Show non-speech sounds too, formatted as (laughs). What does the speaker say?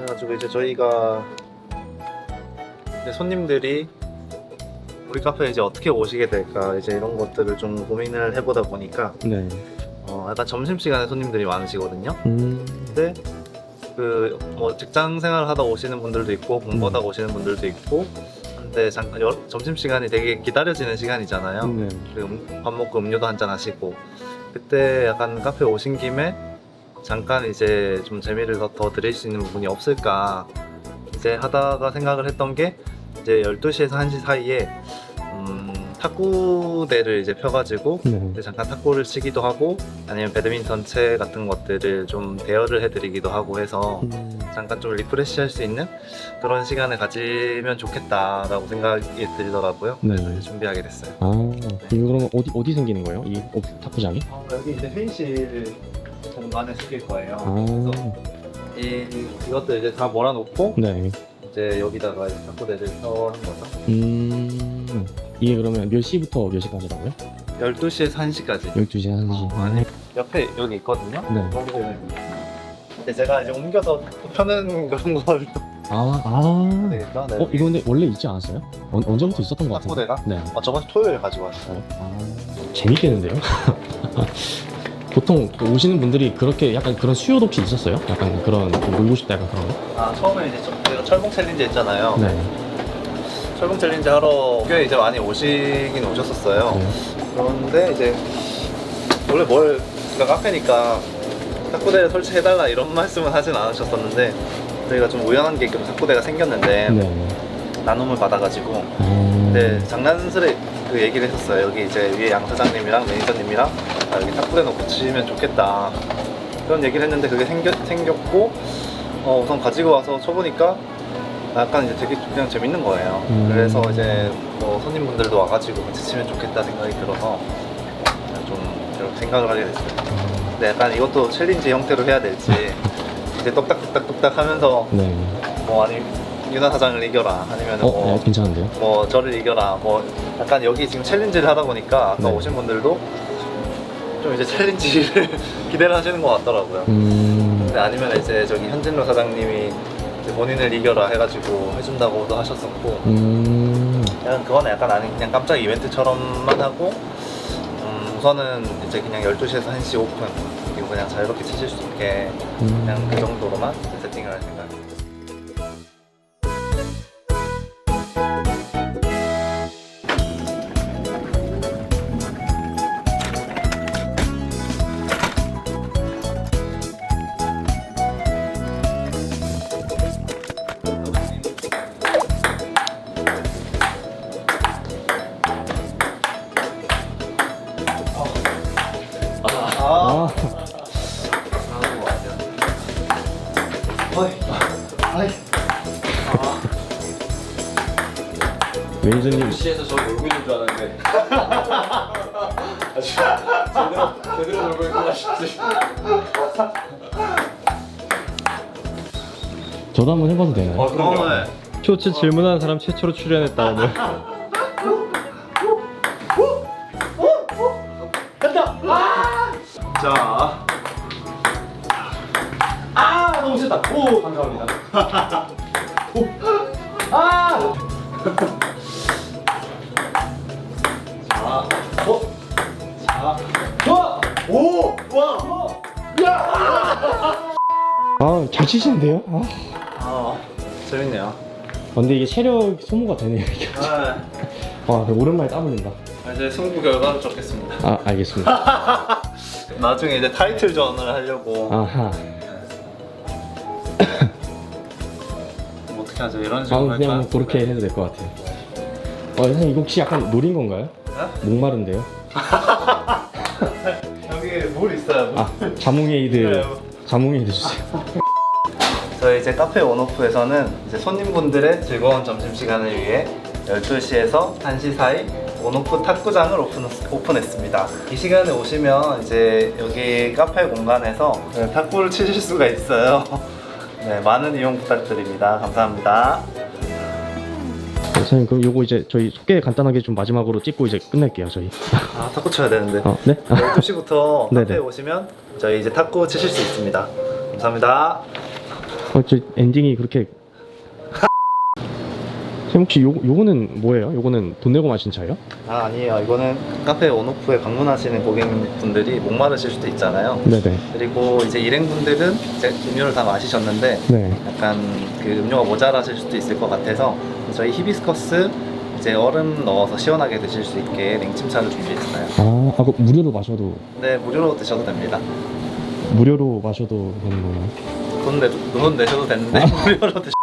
그래가지고 이제 저희가 이제 손님들이 우리 카페에 이제 어떻게 오시게 될까 이제 이런 것들을 좀 고민을 해보다 보니까 네. 어, 약간 점심 시간에 손님들이 많으시거든요. 음. 근데 그 뭐 직장 생활 하다 오시는 분들도 있고 공부하다 오시는 분들도 있고 근데 잠깐 여- 점심 시간이 되게 기다려지는 시간이잖아요. 네. 그 음- 밥 먹고 음료도 한 잔 하시고 그때 약간 카페 오신 김에 잠깐 이제 좀 재미를 더, 더 드릴 수 있는 부분이 없을까 이제 하다가 생각을 했던 게 이제 12시에서 1시 사이에 음, 탁구대를 이제 펴가지고 네. 이제 잠깐 탁구를 치기도 하고 아니면 배드민턴 채 같은 것들을 좀 대여를 해드리기도 하고 해서 음. 잠깐 좀 리프레시 할 수 있는 그런 시간을 가지면 좋겠다라고 생각이 들더라고요. 네. 그래서 준비하게 됐어요. 아, 이거 그러면 어디 어디 생기는 거예요? 이 오- 탁구장이? 어, 여기 이제 회의실 공간에 생길 거예요. 아. 그래서 이, 이것들 이제 다 몰아놓고 네. 이제 여기다가 이제 탁구대를 펴는 거죠. 음. 이게 그러면 몇 시부터 몇 시까지라고요? 12시에서 1시까지. 12시 1시. 아니, 옆에 여기 있거든요. 네. 근데 제가 이제 옮겨서 또 펴는 (laughs) 그런 걸또 아, 아. 네. 어, 이거 근데 원래 있지 않았어요? 언, 언제부터 있었던 것 같은데? 탁구대가? 네. 어, 저번 주 토요일에 가지고 왔어요. 아, 재밌겠는데요? (laughs) 보통 그 오시는 분들이 그렇게 약간 그런 수요도 혹시 있었어요? 약간 그런 좀 놀고 싶다 약간 그런 거? 아 처음에 이제 철봉 챌린지 했잖아요. 네. 철봉 챌린지 하러 꽤 이제 많이 오시긴 오셨었어요. 네. 그런데 이제 원래 뭘 그러니까 카페니까 탁구대를 설치해달라 이런 (laughs) 말씀은 하진 않으셨었는데 저희가 좀 우연한 계기로 탁구대가 생겼는데 네. 나눔을 받아가지고 음. 근데 장난스레 그 얘기를 했었어요. 여기 이제 위에 양 사장님이랑 매니저님이랑 아, 여기 탁구대 놓고 치면 좋겠다. 그런 얘기를 했는데 그게 생겨, 생겼고 어, 우선 가지고 와서 쳐보니까 약간 이제 되게 그냥 재밌는 거예요. 음. 그래서 이제 뭐 손님분들도 와가지고 같이 치면 좋겠다 생각이 들어서 좀 이렇게 생각을 하게 됐어요. 근데 약간 이것도 챌린지 형태로 해야 될지 이제 똑딱똑딱똑딱 하면서 네. 뭐 아니 윤아 사장을 이겨라 아니면 어, 뭐 네, 괜찮은데요? 뭐 저를 이겨라 뭐 약간 여기 지금 챌린지를 하다 보니까 아까 네. 오신 분들도 좀 이제 챌린지를 (laughs) 기대를 하시는 것 같더라고요. 음. 근데 아니면 이제 저기 현진로 사장님이 이제 본인을 이겨라 해가지고 해준다고도 하셨었고 음. 약간 그거는 약간 아닌 그냥 깜짝 이벤트처럼만 하고 음, 우선은 이제 그냥 12시에서 1시 오픈 그리고 그냥 자유롭게 치실 수 있게 그냥 음. 그 정도로만 세팅을 할 생각입니다. 아. 매니저님 시에서 저 놀고 있는 줄 알았는데 (laughs) 아주 제대로 제대로 놀고 있구나 싶지 저도 한번 해봐도 되나요? 오늘 쇼츠 질문하는 사람 최초로 출연했다 오늘. (laughs) 자 아 너무 싫다 오 감사합니다 아! 아, 잘 치시는데요? 아. 아, 재밌네요. 근데 이게 체력 소모가 되네요. 이게. 아, 아, 오랜만에 땀 흘린다. 이제 승부 결과를 적겠습니다. 아, 알겠습니다. (laughs) 나중에 이제 타이틀전을 하려고 아하. (coughs) 뭐 어떻게 하죠? 이런 아, 식으로 그냥 할까요? 그렇게 해도 될 것 같아요. 어, 선생님 이거 혹시 약간 노린 건가요? 네? 목마른데요? (laughs) 여기 물 있어요. 물. 아, 자몽에이드, 네. 자몽에이드 주세요. (laughs) 저희 이제 카페 원오프에서는 이제 손님분들의 즐거운 점심시간을 위해 12시에서 1시 사이 원오프 탁구장을 오픈, 오픈 했습니다. 이 시간에 오시면 이제 여기 카페 공간에서 네, 탁구를 치실 수가 있어요. (laughs) 네, 많은 이용 부탁드립니다. 감사합니다. 선생님 그럼 요거 이제 저희 소개 간단하게 좀 마지막으로 찍고 이제 끝낼게요 저희. 아, 탁구 쳐야 되는데. 어, 네? 아, 12시부터 (laughs) 네네. 카페에 오시면 저희 이제 탁구 치실 수 있습니다. 감사합니다. 어, 저 엔딩이 그렇게. 선생님 혹시 요 요거는 뭐예요? 요거는 돈 내고 마신 차예요? 아 아니에요. 이거는 카페 온오프에 방문하시는 고객분들이 목마르실 수도 있잖아요. 네네. 그리고 이제 일행분들은 이제 음료를 다 마시셨는데 네. 약간 그 음료가 모자라실 수도 있을 것 같아서 저희 히비스커스 이제 얼음 넣어서 시원하게 드실 수 있게 냉침차를 준비했어요. 아, 아, 그 무료로 마셔도 네 무료로 드셔도 됩니다. 무료로 마셔도 되는 거예요? 돈, 내, 돈 내셔도 되는데 (laughs) 무료로 드셔.